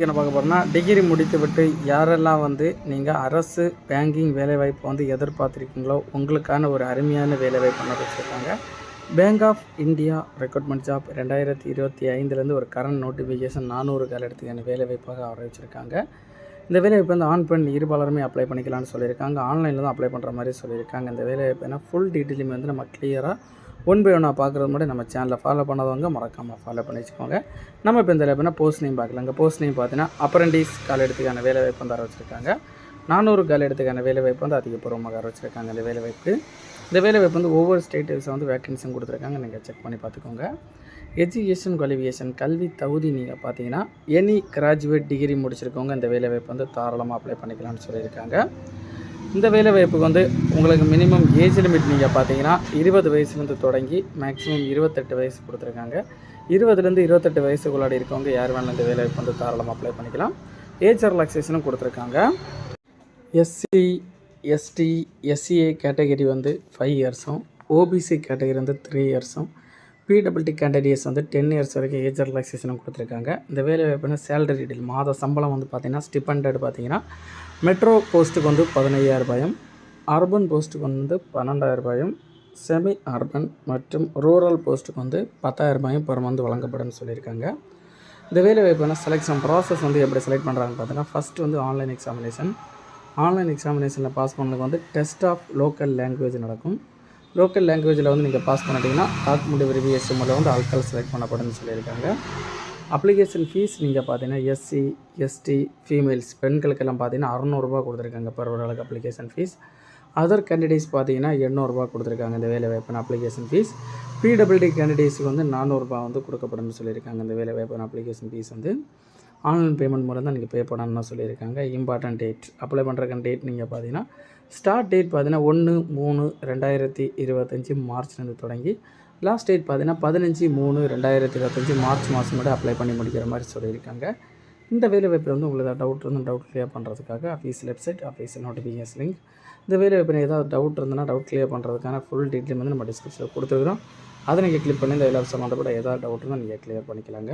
என்ன பார்க்க போகிறோம்னா டிகிரி முடித்துவிட்டு யாரெல்லாம் வந்து நீங்கள் அரசு பேங்கிங் வேலைவாய்ப்பு வந்து எதிர்பார்த்துருக்கீங்களோ உங்களுக்கான ஒரு அருமையான வேலைவாய்ப்பு பண்ண வச்சுருக்காங்க. Bank of India recruitment job ரெண்டாயிரத்தி இருபத்தி ஐந்துலேருந்து ஒரு கரண்ட் நோட்டிஃபிகேஷன் நானூறு காலத்துக்கான வேலைவாய்ப்பாக வச்சிருக்காங்க இந்த வேலைவாய்ப்பு வந்து ஆன் பெண் இருபாலருமே அப்ளை பண்ணிக்கலாம்னு சொல்லியிருக்காங்க. ஆன்லைனில் தான் அப்ளை பண்ணுற மாதிரி சொல்லியிருக்காங்க. இந்த வேலைவாய்ப்பு ஃபுல் டீட்டெயிலுமே வந்து நம்ம கிளியராக ஒன் பை ஒன்னாக பார்க்குறது முன்னாடி நம்ம சேனலை ஃபாலோ பண்ணாதவங்க மறக்காமல் ஃபாலோ பண்ணி வச்சுக்கோங்க. நம்ம இப்போ இந்த எப்படின்னா போஸ்ட் நேம் பார்க்கலாம் இங்கே போஸ்ட் நேம் பார்த்தீங்கன்னா அப்ரண்டிஸ் கால் எடுத்துக்கான வேலை வாய்ப்பு வந்து வச்சுருக்காங்க நானூறு கால எடுத்துக்கான வேலை வாய்ப்பு வந்து அதிகபூர்வமாக வச்சுருக்காங்க இந்த வேலை வாய்ப்பு. இந்த வேலை வாய்ப்பு வந்து ஒவ்வொரு ஸ்டேட்டஸை வந்து வேக்கன்சியும் கொடுத்துருக்காங்க. நீங்கள் செக் பண்ணி பார்த்துக்கோங்க. எஜுகேஷன் குவாலிஃபிகேஷன் கல்வி தகுதி நீங்கள் பார்த்தீங்கன்னா எனி கிராஜுவேட் டிகிரி முடிச்சிருக்கவங்க இந்த வேலை வாய்ப்பு வந்து தாராளமாக அப்ளை பண்ணிக்கலாம்னு சொல்லியிருக்காங்க. இந்த வேலை வாய்ப்புக்கு வந்து உங்களுக்கு மினிமம் ஏஜ் லிமிட் நீங்கள் பார்த்தீங்கன்னா இருபது வயசுலேருந்து தொடங்கி மேக்ஸிமம் இருபத்தெட்டு வயசு கொடுத்துருக்காங்க. இருபதுலேருந்து இருபத்தெட்டு வயசுக்குள்ளாடி இருக்கவங்க யார் வேணாலும் இந்த வேலை வாய்ப்பு வந்து தாராளமாக அப்ளை பண்ணிக்கலாம். ஏஜ் ரிலாக்ஸேஷனும் கொடுத்துருக்காங்க. எஸ்சி எஸ்டி எஸ்சிஏ கேட்டகரி வந்து ஃபைவ் இயர்ஸும் ஓபிசி கேட்டகரி வந்து த்ரீ இயர்ஸும் பிடபிள்டி கேண்டிடேட்ஸ் வந்து டென் இயர்ஸ் வரைக்கும் ஏஜ் ரிலாக்ஸேஷனும் கொடுத்துருக்காங்க. இந்த வேலை வாய்ப்புனா சேலரி டீடைல் மாத சம்பளம் வந்து பார்த்திங்கன்னா ஸ்டிபண்டட் பார்த்தீங்கன்னா மெட்ரோ போஸ்ட்டுக்கு வந்து பதினையாயிரம் ரூபாயும் அர்பன் போஸ்ட்டுக்கு வந்து பன்னெண்டாயிரம் ரூபாயும் செமி அர்பன் மற்றும் ரூரல் போஸ்ட்டுக்கு வந்து பத்தாயிரம் ரூபாயும் பெர் மந்த் வழங்கப்படும்னு சொல்லியிருக்காங்க. இந்த வேலை வாய்ப்புனா செலெக்ஷன் ப்ராசஸ் வந்து எப்படி செலக்ட் பண்ணுறாங்கன்னு பார்த்தீங்கன்னா ஃபஸ்ட்டு வந்து ஆன்லைன் எக்ஸாமினேஷன் ஆன்லைன் எக்ஸாமினேஷனில் பாஸ் பண்ணதுக்கு வந்து டெஸ்ட் ஆஃப் லோக்கல் லாங்குவேஜ் நடக்கும். லோக்கல் லாங்குவேஜில் வந்து நீங்கள் பாஸ் பண்ணிட்டீங்கன்னா டாக்குமெண்ட் வெரிஃபிகேஷன் மூலம் வந்து ஆட்கள் செலக்ட் பண்ணப்படும்னு சொல்லியிருக்காங்க. அப்ளிகேஷன் ஃபீஸ் நீங்கள் பார்த்தீங்கன்னா எஸ்சி எஸ்டி ஃபீமேல்ஸ் பெண்களுக்கெல்லாம் பார்த்தீங்கன்னா அறநூறுபா கொடுத்துருக்காங்க பர் ஒரு ஆளுக்கு அப்ளிகேஷன் ஃபீஸ் அதர் கேண்டிடேட்ஸ் பார்த்தீங்கன்னா எண்ணூறுரூபா கொடுத்துருக்காங்க இந்த வேலை வாய்ப்பான அப்ளிகேஷன் ஃபீஸ் பிடபிள்டி கேண்டிடேட்ஸுக்கு வந்து நானூறுரூபா வந்து கொடுக்கப்படும்னு சொல்லியிருக்காங்க இந்த வேலை வாய்ப்பான அப்ளிகேஷன் ஃபீஸ் வந்து. ஆன்லைன் பேமெண்ட் மூலம் தான் நீங்கள் பே பண்ணணும்னு சொல்லியிருக்காங்க. Important date. அப்ளை பண்ணுறக்கான டேட் நீங்கள் பார்த்தீங்கன்னா ஸ்டார்ட் டேட் பார்த்தீங்கன்னா ஒன்று மூணு ரெண்டாயிரத்தி இருபத்தஞ்சி மார்ச்லேருந்து தொடங்கி லாஸ்ட் டேட் பார்த்தீங்கன்னா பதினஞ்சு மூணு ரெண்டாயிரத்தி இருபத்தஞ்சி மார்ச் மாதம் கூட அப்ளை பண்ணி முடிக்கிற மாதிரி சொல்லியிருக்காங்க. இந்த வேலைவாய்ப்பில் வந்து உங்களுக்கு ஏதாவது டவுட் இருந்தால் டவுட் கிளியர் பண்ணுறதுக்காக office website office notification link இந்த வேலைவாய்ப்பில் ஏதாவது டவுட் இருந்ததுன்னா டவுட் கிளியர் பண்ணுறதுக்கான ஃபுல் டீட்டெயில் வந்து நம்ம டிஸ்கிரிப்ஷனில் கொடுத்துருக்குறோம். அதை நீங்கள் கிளிக் பண்ணி இந்த வேலை சம்மந்தப்பட்ட ஏதாவது டவுட் இருந்தால் நீங்கள் கிளியர் பண்ணிக்கலாங்க.